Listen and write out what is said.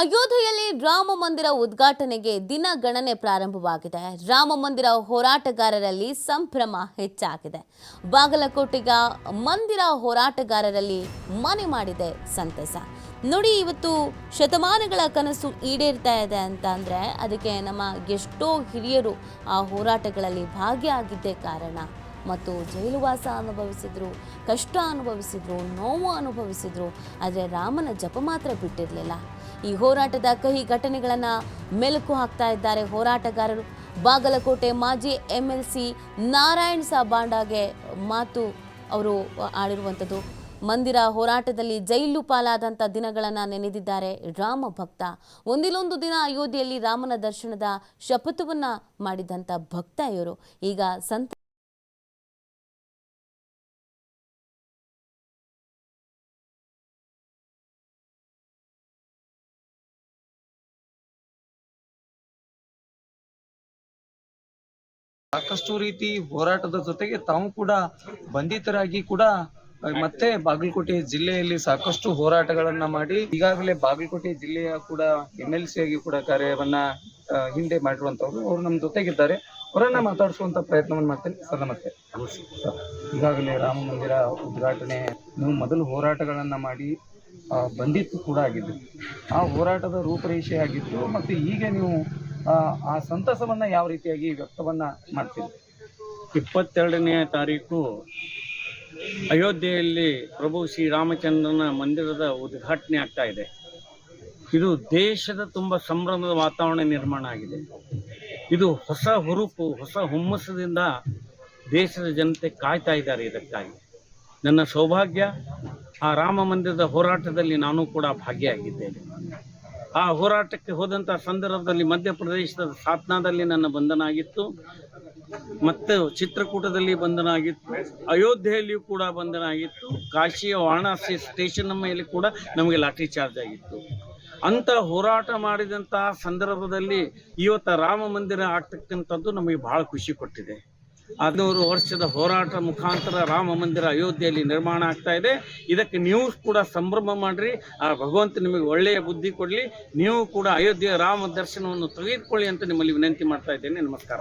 ಅಯೋಧ್ಯೆಯಲ್ಲಿ ರಾಮ ಮಂದಿರ ಉದ್ಘಾಟನೆಗೆ ದಿನ ಗಣನೆ ಪ್ರಾರಂಭವಾಗಿದೆ. ರಾಮ ಮಂದಿರ ಹೋರಾಟಗಾರರಲ್ಲಿ ಸಂಭ್ರಮ ಹೆಚ್ಚಾಗಿದೆ. ಬಾಗಲಕೋಟೆಗ ಮಂದಿರ ಹೋರಾಟಗಾರರಲ್ಲಿ ಮನೆ ಮಾಡಿದೆ ಸಂತಸ. ನೋಡಿ, ಇವತ್ತು ಶತಮಾನಗಳ ಕನಸು ಈಡೇರ್ತಾ ಇದೆ ಅಂತ ಅಂದರೆ ಅದಕ್ಕೆ ನಮ್ಮ ಎಷ್ಟೋ ಹಿರಿಯರು ಆ ಹೋರಾಟಗಳಲ್ಲಿ ಭಾಗಿಯಾಗಿದ್ದೇ ಕಾರಣ. ಮತ್ತು ಜೈಲುವಾಸ ಅನುಭವಿಸಿದ್ರು, ಕಷ್ಟ ಅನುಭವಿಸಿದ್ರು, ನೋವು ಅನುಭವಿಸಿದ್ರು, ಆದರೆ ರಾಮನ ಜಪ ಮಾತ್ರ ಬಿಟ್ಟಿರಲಿಲ್ಲ. ಈ ಹೋರಾಟದ ಕಹಿ ಘಟನೆಗಳನ್ನು ಮೆಲುಕು ಹಾಕ್ತಾ ಇದ್ದಾರೆ ಹೋರಾಟಗಾರರು. ಬಾಗಲಕೋಟೆ ಮಾಜಿ ಎಂ ಎಲ್ ಸಿ ನಾರಾಯಣ್ ಸಾಬಾಂಡಾಗೆ ಮಾತು ಅವರು ಆಡಿರುವಂಥದ್ದು ಮಂದಿರ ಹೋರಾಟದಲ್ಲಿ ಜೈಲು ಪಾಲಾದಂಥ ದಿನಗಳನ್ನು ನೆನೆದಿದ್ದಾರೆ ರಾಮ ಭಕ್ತ. ಒಂದಿಲ್ಲೊಂದು ದಿನ ಅಯೋಧ್ಯೆಯಲ್ಲಿ ರಾಮನ ದರ್ಶನದ ಶಪಥವನ್ನು ಮಾಡಿದಂಥ ಭಕ್ತ ಇವರು. ಈಗ ಸಂತ ಸಾಕಷ್ಟು ರೀತಿ ಹೋರಾಟದ ಜೊತೆಗೆ ತಾವು ಕೂಡ ಬಂಧಿತರಾಗಿ ಕೂಡ ಮತ್ತೆ ಬಾಗಲಕೋಟೆ ಜಿಲ್ಲೆಯಲ್ಲಿ ಸಾಕಷ್ಟು ಹೋರಾಟಗಳನ್ನ ಮಾಡಿ, ಈಗಾಗಲೇ ಬಾಗಲಕೋಟೆ ಜಿಲ್ಲೆಯ ಕೂಡ ಎಂ ಎಲ್ ಸಿ ಆಗಿ ಕೂಡ ಕಾರ್ಯವನ್ನ ಹಿಂದೆ ಮಾಡಿರುವಂತವ್ರು, ಅವರು ನಮ್ಮ ಜೊತೆಗಿದ್ದಾರೆ. ಅವರನ್ನ ಮಾತಾಡಿಸುವಂತ ಪ್ರಯತ್ನವನ್ನು ಮಾಡ್ತೇನೆ. ಸರ್, ನಮಸ್ತೆ. ಈಗಾಗಲೇ ರಾಮ ಮಂದಿರ ಉದ್ಘಾಟನೆ, ನೀವು ಮೊದಲು ಹೋರಾಟಗಳನ್ನ ಮಾಡಿ ಬಂದಿತ್ತು ಕೂಡ ಆಗಿದ್ದು, ಆ ಹೋರಾಟದ ರೂಪರೇಷೆ ಆಗಿತ್ತು ಮತ್ತೆ ಈಗ ನೀವು ಆ, ಸಂತಸವನ್ನ ಯಾವ ರೀತಿಯಾಗಿ ವ್ಯಕ್ತವನ್ನ ಮಾಡ್ತೀವಿ ಇಪ್ಪತ್ತೆರಡನೇ ತಾರೀಕು ಅಯೋಧ್ಯೆಯಲ್ಲಿ ಪ್ರಭು ಶ್ರೀರಾಮಚಂದ್ರನ ಮಂದಿರದ ಉದ್ಘಾಟನೆ ಆಗ್ತಾ ಇದೆ. ಇದು ದೇಶದ ತುಂಬ ಸಂಭ್ರಮದ ವಾತಾವರಣ ನಿರ್ಮಾಣ ಆಗಿದೆ. ಇದು ಹೊಸ ಹುರುಪು ಹೊಸ ಹುಮ್ಮಸ್ಸದಿಂದ ದೇಶದ ಜನತೆ ಕಾಯ್ತಾ ಇದ್ದಾರೆ ಇದಕ್ಕಾಗಿ. ನನ್ನ ಸೌಭಾಗ್ಯ ಆ ರಾಮ ಮಂದಿರದ ಹೋರಾಟದಲ್ಲಿ ನಾನು ಕೂಡ ಭಾಗಿಯಾಗಿದ್ದೇನೆ. ಆ ಹೋರಾಟಕ್ಕೆ ಹೋದಂಥ ಸಂದರ್ಭದಲ್ಲಿ ಮಧ್ಯಪ್ರದೇಶದ ಸಾತ್ನಾದಲ್ಲಿ ನನ್ನ ಬಂಧನ ಆಗಿತ್ತು, ಮತ್ತು ಚಿತ್ರಕೂಟದಲ್ಲಿ ಬಂಧನ ಆಗಿತ್ತು, ಅಯೋಧ್ಯೆಯಲ್ಲಿಯೂ ಕೂಡ ಬಂಧನ ಆಗಿತ್ತು, ಕಾಶಿಯ ವಾರಣಾಸಿ ಸ್ಟೇಷನ್ ಮೇಲೆ ಕೂಡ ನಮಗೆ ಲಾಠಿ ಚಾರ್ಜ್ ಆಗಿತ್ತು. ಅಂತ ಹೋರಾಟ ಮಾಡಿದಂತಹ ಸಂದರ್ಭದಲ್ಲಿ ಇವತ್ತು ರಾಮ ಮಂದಿರ ಆಗ್ತಕ್ಕಂಥದ್ದು ನಮಗೆ ಬಹಳ ಖುಷಿ ಕೊಟ್ಟಿದೆ. ಹದಿನೂರು ವರ್ಷದ ಹೋರಾಟ ಮುಖಾಂತರ ರಾಮ ಮಂದಿರ ಅಯೋಧ್ಯೆಯಲ್ಲಿ ನಿರ್ಮಾಣ ಆಗ್ತಾ ಇದೆ. ಇದಕ್ಕೆ ನೀವು ಕೂಡ ಸಂಭ್ರಮ ಮಾಡ್ರಿ. ಆ ಭಗವಂತ ನಿಮಗೆ ಒಳ್ಳೆಯ ಬುದ್ಧಿ ಕೊಡಲಿ. ನೀವು ಕೂಡ ಅಯೋಧ್ಯೆಯ ರಾಮ ದರ್ಶನವನ್ನು ತೆಗೆದುಕೊಳ್ಳಿ ಅಂತ ನಿಮ್ಮಲ್ಲಿ ವಿನಂತಿ ಮಾಡ್ತಾ ಇದ್ದೇನೆ. ನಮಸ್ಕಾರ.